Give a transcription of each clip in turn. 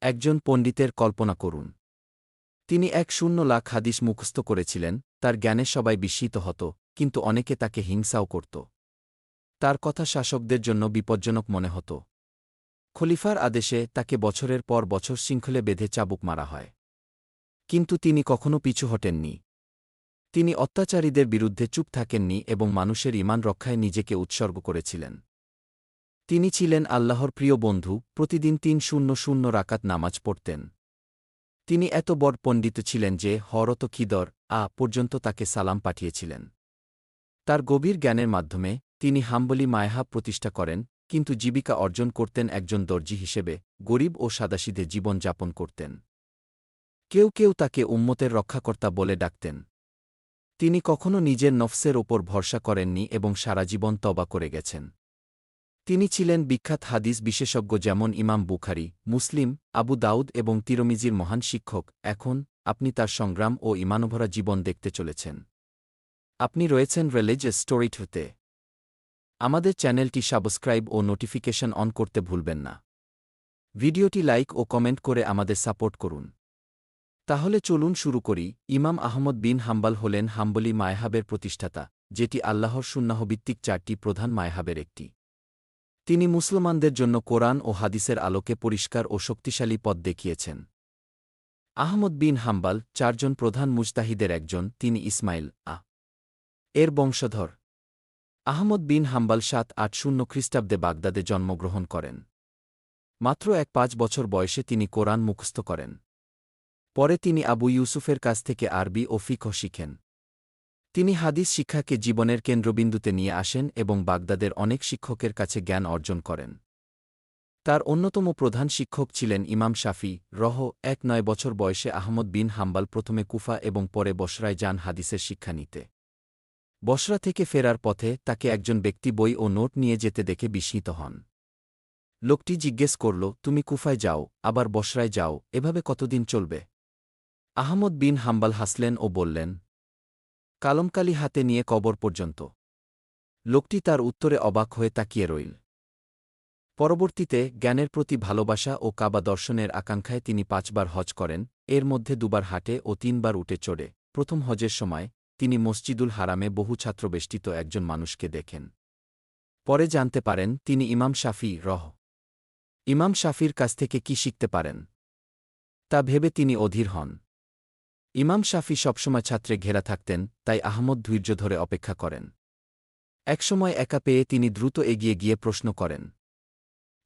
একজন পণ্ডিতের কল্পনা করুন। তিনি এক শূন্য লাখ হাদিস মুখস্থ করেছিলেন, তার জ্ঞানে সবাই বিস্মিত হতো, কিন্তু অনেকে তাকে হিংসাও করত। তার কথা শাসকদের জন্য বিপজ্জনক মনে হতো। খলিফার আদেশে তাকে বছরের পর বছর শৃঙ্খলে বেঁধে চাবুক মারা হয়। কিন্তু তিনি কখনো পিছু হটেননি। তিনি অত্যাচারীদের বিরুদ্ধে চুপ থাকেননি এবং মানুষের ইমান রক্ষায় নিজেকে উৎসর্গ করেছিলেন। তিনি ছিলেন আল্লাহর প্রিয় বন্ধু, প্রতিদিন তিন শূন্য শূন্য রাকাত নামাজ পড়তেন। তিনি এত বড় পণ্ডিত ছিলেন যে হরত খিদর আ পর্যন্ত তাকে সালাম পাঠিয়েছিলেন। তার গভীর জ্ঞানের মাধ্যমে তিনি হাম্বলি মায়হা প্রতিষ্ঠা করেন, কিন্তু জীবিকা অর্জন করতেন একজন দর্জি হিসেবে, গরিব ও সাদাসিধে জীবন যাপন করতেন। কেউ কেউ তাকে উম্মতের রক্ষাকর্তা বলে ডাকতেন। তিনি কখনো নিজের নফসের ওপর ভরসা করেননি এবং সারা জীবন তবা করে গেছেন। তিনি ছিলেন বিখ্যাত হাদিস বিশেষজ্ঞ যেমন ইমাম বুখারি, মুসলিম, আবু দাউদ এবং তিরমিজির মহান শিক্ষক, এখন আপনি তার সংগ্রাম ও ইমানভরা জীবন দেখতে চলেছেন। আপনি রয়েছেন রিলিজিয়াস স্টোরিটতে আমাদের চ্যানেলটি সাবস্ক্রাইব ও নোটিফিকেশন অন করতে ভুলবেন না। ভিডিওটি লাইক ও কমেন্ট করে আমাদের সাপোর্ট করুন। তাহলে চলুন শুরু করি। ইমাম আহমদ বিন হাম্বাল হলেন হাম্বলি মায়হাবের প্রতিষ্ঠাতা, যেটি আল্লাহর সুন্নাহভিত্তিক চারটি প্রধান মায়হাবের একটি। তিনি মুসলমানদের জন্য কোরআন ও হাদিসের আলোকে পরিষ্কার ও শক্তিশালী পথ দেখিয়েছেন। আহমদ বিন হাম্বাল চারজন প্রধান মুজতাহিদের একজন, তিনি ইসমাইল, আ। এর বংশধর। আহমদ বিন হাম্বাল সাত আট শূন্য খ্রিস্টাব্দে বাগদাদে জন্মগ্রহণ করেন। মাত্র এক পাঁচ বছর বয়সে তিনি কোরআন মুখস্থ করেন। পরে তিনি আবু ইউসুফের কাছ থেকে আরবি ও ফিকহ শিখেন। তিনি হাদিস শিক্ষাকে জীবনের কেন্দ্রবিন্দুতে নিয়ে আসেন এবং বাগদাদের অনেক শিক্ষকের কাছে জ্ঞান অর্জন করেন। তার অন্যতম প্রধান শিক্ষক ছিলেন ইমাম শাফি, রহ, এক নয় বছর বয়সে আহমদ বিন হাম্বাল প্রথমে কুফা এবং পরে বসরায় যান হাদিসের শিক্ষা নিতে। বসরা থেকে ফেরার পথে তাকে একজন ব্যক্তি বই ও নোট নিয়ে যেতে দেখে বিস্মিত হন। লোকটি জিজ্ঞেস করল, তুমি কুফায় যাও, আবার বসরায় যাও, এভাবে কতদিন চলবে? আহমদ বিন হাম্বাল হাসলেন ও বললেন কালমকালি হাতে নিয়ে কবর পর্যন্ত। লোকটি তার উত্তরে অবাক হয়ে তাকিয়ে রইল। পরবর্তীতে জ্ঞানের প্রতি ভালোবাসা ও কাবা দর্শনের আকাঙ্ক্ষায় তিনি পাঁচবার হজ করেন, এর মধ্যে দুবার হাটে ও তিনবার উঠে চড়ে। প্রথম হজের সময় তিনি মসজিদুল হারামে বহু ছাত্রবেষ্টিত একজন মানুষকে দেখেন। পরে জানতে পারেন তিনি ইমাম শাফি, রহ। ইমাম শাফির কাছ থেকে কি শিখতে পারেন? তা ভেবে তিনি অধীর হন। ইমাম শাফি সবসময় ছাত্রে ঘেরা থাকতেন, তাই আহমদ ধৈর্য ধরে অপেক্ষা করেন। একসময় একা পেয়ে তিনি দ্রুত এগিয়ে গিয়ে প্রশ্ন করেন,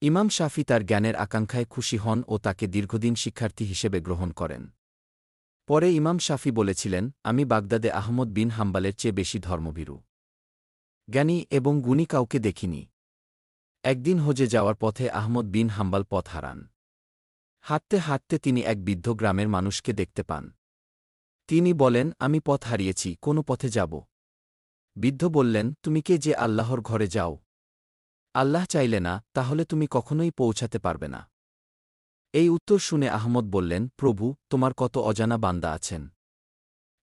ইমাম শাফি তার জ্ঞানের আকাঙ্ক্ষায় খুশি হন ও তাকে দীর্ঘদিন শিক্ষার্থী হিসেবে গ্রহণ করেন। পরে ইমাম শাফি বলেছিলেন, আমি বাগদাদে আহমদ বিন হাম্বালের চেয়ে বেশি ধর্মভীরু। জ্ঞানী এবং গুণী কাউকে দেখিনি। একদিন হজে যাওয়ার পথে আহমদ বিন হাম্বাল পথ হারান। হাঁটতে হাঁটতে তিনি এক বৃদ্ধ গ্রামের মানুষকে দেখতে পান। তিনি বলেন, আমি পথ হারিয়েছি, কোনো পথে যাব। বৃদ্ধ বললেন, তুমি কে যে আল্লাহর ঘরে যাও? আল্লাহ চাইলে না, তাহলে তুমি কখনোই পৌঁছাতে পারবে না। এই উত্তর শুনে আহমদ বললেন, প্রভু, তোমার কত অজানা বান্দা আছেন।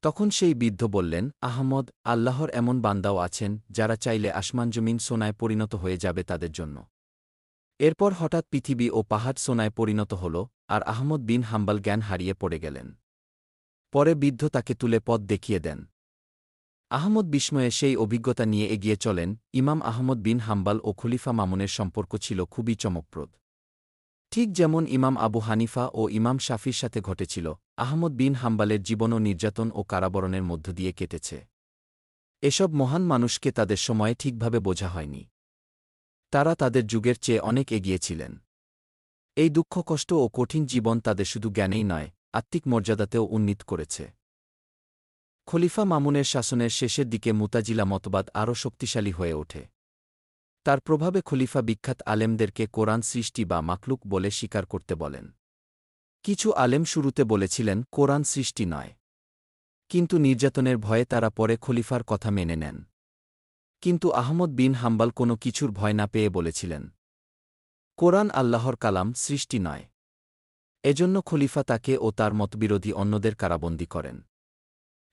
তখন সেই বৃদ্ধ বললেন, আহমদ, আল্লাহর এমন বান্দাও আছেন, যারা চাইলে আসমান জমিন সোনায় পরিণত হয়ে যাবে তাদের জন্য। এরপর হঠাৎ পৃথিবী ও পাহাড় সোনায় পরিণত হল, আর আহমদ বিন হাম্বাল জ্ঞান হারিয়ে পড়ে গেলেন। পরে বৃদ্ধ তাকে তুলে পথ দেখিয়ে দেন। আহমদ বিস্ময়ে সেই অভিজ্ঞতা নিয়ে এগিয়ে চলেন, ইমাম আহমদ বিন হাম্বাল ও খলিফা মামুনের সম্পর্ক ছিল খুবই চমকপ্রদ। ঠিক যেমন ইমাম আবু হানিফা ও ইমাম শাফির সাথে ঘটেছিল, আহমদ বিন হাম্বালের জীবনও নির্যাতন ও কারাবরণের মধ্য দিয়ে কেটেছে। এসব মহান মানুষকে তাদের সময়ে ঠিকভাবে বোঝা হয়নি। তারা তাদের যুগের চেয়ে অনেক এগিয়েছিলেন এই দুঃখ, কষ্ট ও কঠিন জীবন তাদের শুধু জ্ঞানেই নয় আত্মিক মর্যাদাতেও উন্নীত করেছে। খলিফা মামুনের শাসনের শেষের দিকে মুতাজিলা মতবাদ আরও শক্তিশালী হয়ে ওঠে। তার প্রভাবে খলিফা বিখ্যাত আলেমদেরকে কোরআন সৃষ্টি বা মাকলুক বলে স্বীকার করতে বলেন। কিছু আলেম শুরুতে বলেছিলেন, কোরআন সৃষ্টি নয়। কিন্তু নির্যাতনের ভয়ে তারা পরে খলিফার কথা মেনে নেন। কিন্তু আহমদ বিন হাম্বাল কোনো কিছুর ভয় না পেয়ে বলেছিলেন, কোরআন আল্লাহর কালাম সৃষ্টি নয়। এজন্য খলিফা তাকে ও তার মতবিরোধী অন্যদের কারাবন্দী করেন।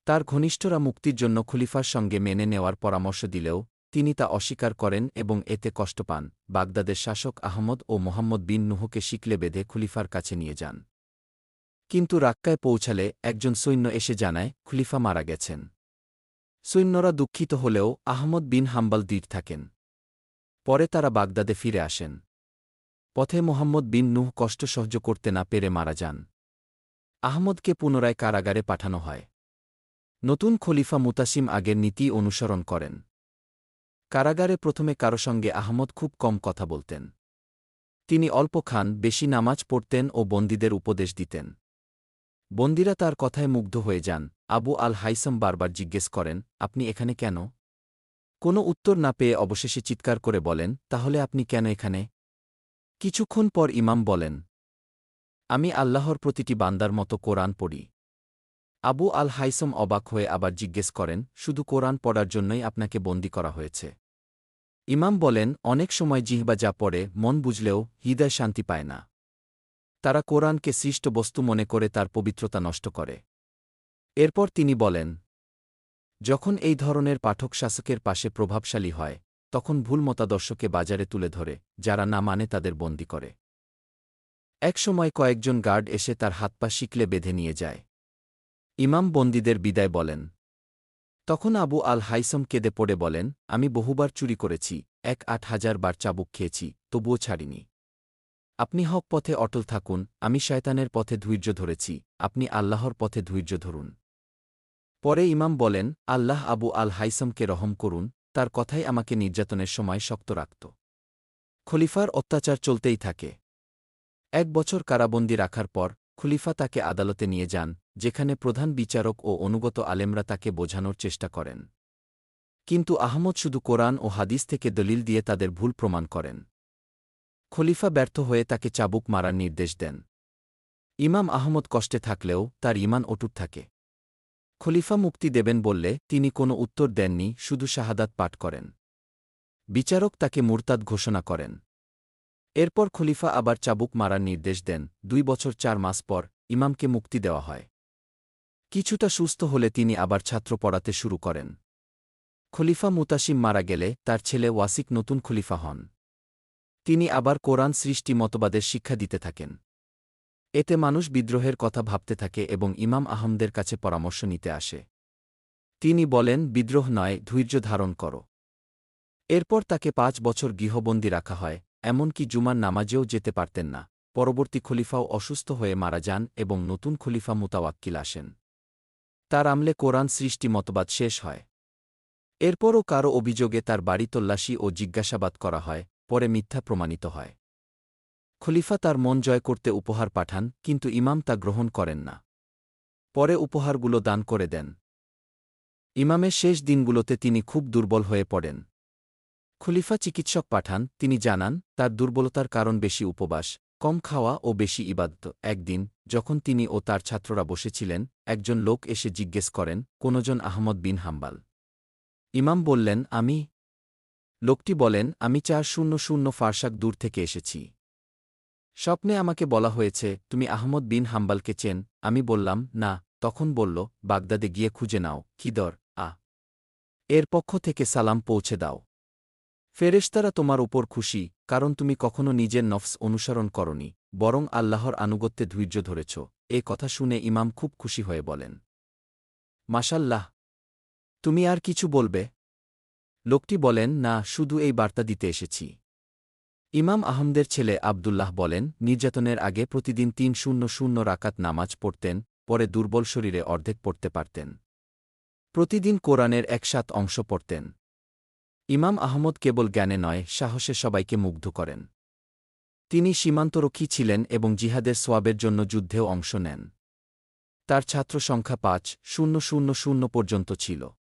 তার ঘনিষ্ঠরা মুক্তির জন্য খলিফার সঙ্গে মেনে নেওয়ার পরামর্শ দিলেও, তিনি তা অস্বীকার করেন এবং এতে কষ্ট পান। বাগদাদের শাসক আহমদ ও মোহাম্মদ বিন নুহকে শিকলে বেঁধে খলিফার কাছে নিয়ে যান। কিন্তু রাক্কায় পৌঁছালে একজন সৈন্য এসে জানায়, খলিফা মারা গেছেন। সৈন্যরা দুঃখিত হলেও আহমদ বিন হাম্বাল দৃঢ় থাকেন। পরে তারা বাগদাদে ফিরে আসেন। পথে মোহাম্মদ বিন নুহ কষ্ট সহ্য করতে না পেরে মারা যান। আহমদকে পুনরায় কারাগারে পাঠানো হয়। নতুন খলিফা মুতাসিম আগের নীতি অনুসরণ করেন। কারাগারে প্রথমে কারও সঙ্গে আহমদ খুব কম কথা বলতেন। তিনি অল্প খান, বেশি নামাজ পড়তেন ও বন্দীদের উপদেশ দিতেন। বন্দীরা তার কথায় মুগ্ধ হয়ে যান। আবু আল হাইসম বারবার জিজ্ঞেস করেন, আপনি এখানে কেন? কোনো উত্তর না পেয়ে অবশেষে চিৎকার করে বলেন, তাহলে আপনি কেন এখানে? কিছুক্ষণ পর ইমাম বলেন, আমি আল্লাহর প্রতিটি বান্দার মতো কোরআন পড়ি। আবু আল হাইসম অবাক হয়ে আবার জিজ্ঞেস করেন, শুধু কোরআন পড়ার জন্যই আপনাকে বন্দী করা হয়েছে? ইমাম বলেন, অনেক সময় জিহবা যা পড়ে, মন বুঝলেও হৃদয় শান্তি পায় না। তারা কোরআনকে সৃষ্ট বস্তু মনে করে তার পবিত্রতা নষ্ট করে। এরপর তিনি বলেন, যখন এই ধরনের পাঠক শাসকের পাশে প্রভাবশালী হয় তখন ভুল মতাদর্শকে বাজারে তুলে ধরে, যারা না মানে তাদের বন্দি করে। এক সময় কয়েকজন গার্ড এসে তার হাত পা শিকলে বেঁধে নিয়ে যায়। ইমাম বন্দীদের বিদায় বলেন, তখন আবু আল হাইসম কেঁদে পড়ে বলেন, আমি বহুবার চুরি করেছি, এক আট হাজার বার চাবুক খেয়েছি, তবুও ছাড়িনি। আপনি হক পথে অটল থাকুন, আমি শয়তানের পথে ধৈর্য ধরেছি, আপনি আল্লাহর পথে ধৈর্য ধরুন। পরে ইমাম বলেন, আল্লাহ আবু আল হাইসমকে রহম করুন তার কথাই আমাকে নির্যাতনের সময় শক্ত রাখত। খলিফার অত্যাচার চলতেই থাকে। এক বছর কারাবন্দি রাখার পর খলিফা তাকে আদালতে নিয়ে যান, যেখানে প্রধান বিচারক ও অনুগত আলেমরা তাকে বোঝানোর চেষ্টা করেন। কিন্তু আহমদ শুধু কোরআন ও হাদিস থেকে দলিল দিয়ে তাদের ভুল প্রমাণ করেন। খলিফা ব্যর্থ হয়ে তাকে চাবুক মারার নির্দেশ দেন। ইমাম আহমদ কষ্টে থাকলেও তার ইমান অটুট থাকে। খলিফা মুক্তি দেবেন বললে, তিনি কোনো উত্তর দেননি, শুধু শাহাদাত পাঠ করেন। বিচারক তাকে মুরতাদ ঘোষণা করেন। এরপর খলিফা আবার চাবুক মারার নির্দেশ দেন, দুই বছর চার মাস পর ইমামকে মুক্তি দেওয়া হয়। কিছুটা সুস্থ হলে তিনি আবার ছাত্র পড়াতে শুরু করেন। খলিফা মুতাসিম মারা গেলে তার ছেলে ওয়াসিক নতুন খলিফা হন। তিনি আবার কোরআন সৃষ্টি মতবাদের শিক্ষা দিতে থাকেন। এতে মানুষ বিদ্রোহের কথা ভাবতে থাকে এবং ইমাম আহমদের কাছে পরামর্শ নিতে আসে। তিনি বলেন, বিদ্রোহ নয়, ধৈর্য ধারণ কর। এরপর তাকে পাঁচ বছর গৃহবন্দী রাখা হয়, এমনকি জুমার নামাজেও যেতে পারতেন না। পরবর্তী খলিফাও অসুস্থ হয়ে মারা যান এবং নতুন খলিফা মুতাওয়াক্কিল আসেন। তার আমলে কোরআন সৃষ্টি মতবাদ শেষ হয়। এরপরও কারও অভিযোগে তার বাড়ি তল্লাশি ও জিজ্ঞাসাবাদ করা হয়, পরে মিথ্যা প্রমাণিত হয়। খলিফা তার মন জয় করতে উপহার পাঠান, কিন্তু ইমাম তা গ্রহণ করেন না। পরে উপহারগুলো দান করে দেন। ইমামের শেষ দিনগুলোতে তিনি খুব দুর্বল হয়ে পড়েন। খলিফা চিকিৎসক পাঠান, তিনি জানান, তার দুর্বলতার কারণ বেশি উপবাস, কম খাওয়া ও বেশি ইবাদত। একদিন, যখন তিনি ও তার ছাত্ররা বসেছিলেন, একজন লোক এসে জিজ্ঞেস করেন, কোনজন? আহমদ বিন হাম্বাল। ইমাম বললেন, আমি। লোকটি বলেন, আমি চার শূন্য শূন্য ফারসাক দূর থেকে এসেছি। স্বপ্নে আমাকে বলা হয়েছে, তুমি আহমদ বিন হাম্বালকে চেন। আমি বললাম, না। তখন বলল, বাগদাদে গিয়ে খুঁজে নাও। খিদর আ। এর পক্ষ থেকে সালাম পৌঁছে দাও। ফেরেশতারা তোমার উপর খুশি, কারণ তুমি কখনো নিজের নফস অনুসরণ করনি, বরং আল্লাহর আনুগত্যে ধৈর্য ধরেছ। এ কথা শুনে ইমাম খুব খুশি হয়ে বলেন মাসাল্লাহ তুমি আর কিছু বলবে? লোকটি বলেন, না, শুধু এই বার্তা দিতে এসেছি। ইমাম আহমদের ছেলে আবদুল্লাহ বলেন, নির্যাতনের আগে প্রতিদিন তিন শূন্য শূন্য রাকাত নামাজ পড়তেন, পরে দুর্বল শরীরে অর্ধেক পড়তে পারতেন। প্রতিদিন কোরআনের একসাথ অংশ পড়তেন। ইমাম আহমদ কেবল জ্ঞানে নয়, সাহসে সবাইকে মুগ্ধ করেন। তিনি সীমান্তরক্ষী ছিলেন এবং জিহাদের সোয়াবের জন্য যুদ্ধেও অংশ নেন। তার ছাত্র সংখ্যা পাঁচ, শূন্য শূন্য শূন্য পর্যন্ত ছিল।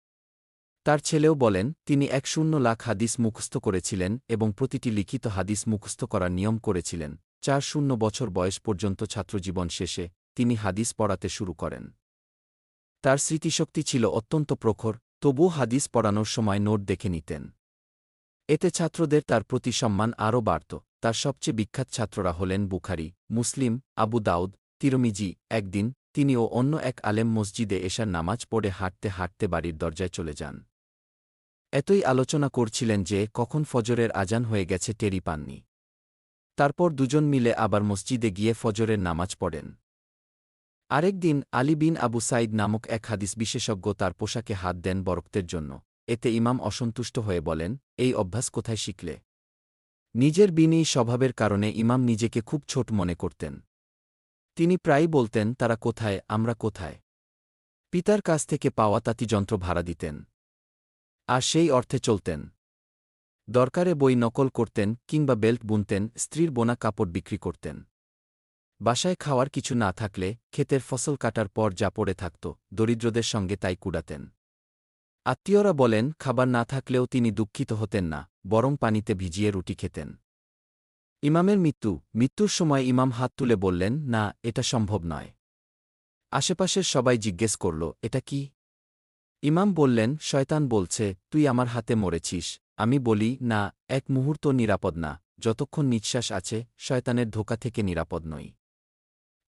তার ছেলেও বলেন, তিনি এক শূন্য লাখ হাদিস মুখস্থ করেছিলেন এবং প্রতিটি লিখিত হাদিস মুখস্থ করার নিয়ম করেছিলেন। চার শূন্য বছর বয়স পর্যন্ত ছাত্রজীবন শেষে তিনি হাদিস পড়াতে শুরু করেন। তার স্মৃতিশক্তি ছিল অত্যন্ত প্রখর, তবুও হাদিস পড়ানোর সময় নোট দেখে নিতেন। এতে ছাত্রদের তার প্রতি সম্মান আরও বাড়ত। তার সবচেয়ে বিখ্যাত ছাত্ররা হলেন বুখারি, মুসলিম, আবু দাউদ, তিরমিজি। একদিন, তিনি ও অন্য এক আলেম মসজিদে এসার নামাজ পড়ে হাঁটতে হাঁটতে বাড়ির দরজায় চলে যান। এতই আলোচনা করছিলেন যে কখন ফজরের আজান হয়ে গেছে টেরি পাননি। তারপর দুজন মিলে আবার মসজিদে গিয়ে ফজরের নামাজ পড়েন। আরেক দিন আলী বিন আবু সাইদ নামক এক হাদিস বিশেষজ্ঞ তার পোশাকে হাত দেন বরক্তের জন্য। এতে ইমাম অসন্তুষ্ট হয়ে বলেন, এই অভ্যাস কোথায় শিখলে? নিজের বিনয়ী স্বভাবের কারণে ইমাম নিজেকে খুব ছোট মনে করতেন। তিনি প্রায়ই বলতেন, তারা কোথায়, আমরা কোথায়? পিতার কাছ থেকে পাওয়া তাঁতিযন্ত্র ভাড়া দিতেন। আর সেই অর্থে চলতেন। দরকারে বই নকল করতেন কিংবা বেল্ট বুনতেন, স্ত্রীর বোনা কাপড় বিক্রি করতেন। বাসায় খাওয়ার কিছু না থাকলে ক্ষেতের ফসল কাটার পর যা পড়ে থাকত, দরিদ্রদের সঙ্গে তাই কুড়াতেন। আত্মীয়রা বলেন, খাবার না থাকলেও তিনি দুঃখিত হতেন না, বরং পানিতে ভিজিয়ে রুটি খেতেন। ইমামের মৃত্যু, মৃত্যুর সময় ইমাম হাত তুলে বললেন, না, এটা সম্ভব নয়। আশেপাশের সবাই জিজ্ঞেস করল, এটা কি? ইমাম বললেন, শয়তান বলছে, তুই আমার হাতে মরেছিস। আমি বলি, না, এক মুহূর্ত নিরাপদ না, যতক্ষণ নিঃশ্বাস আছে, শয়তানের ধোকা থেকে নিরাপদ নই।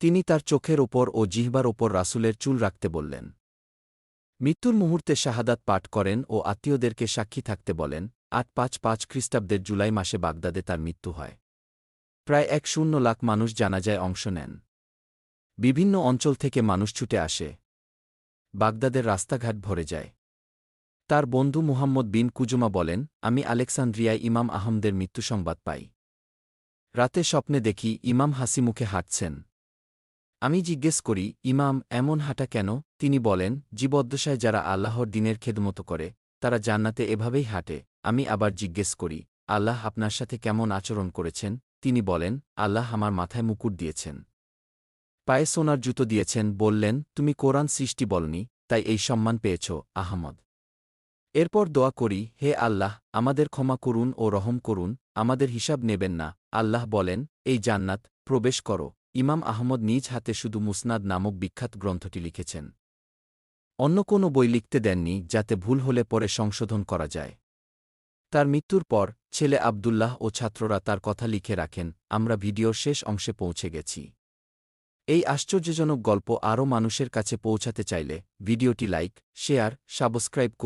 তিনি তার চোখের ওপর ও জিহবার ওপর রাসুলের চুল রাখতে বললেন। মৃত্যুর মুহূর্তে শাহাদাত পাঠ করেন ও আত্মীয়দেরকে সাক্ষী থাকতে বলেন, আট পাঁচ পাঁচ খ্রিস্টাব্দের জুলাই মাসে বাগদাদে তার মৃত্যু হয়। প্রায় এক শূন্য লাখ মানুষ জানাজায় অংশ নেন। বিভিন্ন অঞ্চল থেকে মানুষ ছুটে আসে। বাগদাদের রাস্তাঘাট ভরে যায়। তার বন্ধু মুহাম্মদ বিন কুজুমা বলেন, আমি আলেকসান্দ্রিয়ায় ইমাম আহমদের মৃত্যু সংবাদ পাই। রাতে স্বপ্নে দেখি ইমাম হাসি মুখে হাঁটছেন। আমি জিজ্ঞেস করি, ইমাম, এমন হাঁটা কেন? তিনি বলেন, জীবদ্দশায় যারা আল্লাহর দিনের খেদমতো করে, তারা জান্নাতে এভাবেই হাঁটে। আমি আবার জিজ্ঞেস করি, আল্লাহ আপনার সাথে কেমন আচরণ করেছেন? তিনি বলেন, আল্লাহ আমার মাথায় মুকুট দিয়েছেন। পায়ে সোনার জুতো দিয়েছেন, বললেন, তুমি কোরআন সৃষ্টি বলনি, তাই এই সম্মান পেয়েছ, আহমদ। এরপর দোয়া করি, হে আল্লাহ, আমাদের ক্ষমা করুন ও রহম করুন, আমাদের হিসাব নেবেন না। আল্লাহ বলেন, এই জান্নাত, প্রবেশ করো। ইমাম আহমদ নিজ হাতে শুধু মুসনাদ নামক বিখ্যাত গ্রন্থটি লিখেছেন। অন্য কোনো বই লিখতে দেননি, যাতে ভুল হলে পরে সংশোধন করা যায়। তার মৃত্যুর পর, ছেলে আবদুল্লাহ ও ছাত্ররা তার কথা লিখে রাখেন, আমরা ভিডিওর শেষ অংশে পৌঁছে গেছি। এই আশ্চর্যজনক গল্প আরও মানুষের কাছে পৌঁছাতে চাইলে ভিডিওটি লাইক শেয়ার সাবস্ক্রাইব করুন।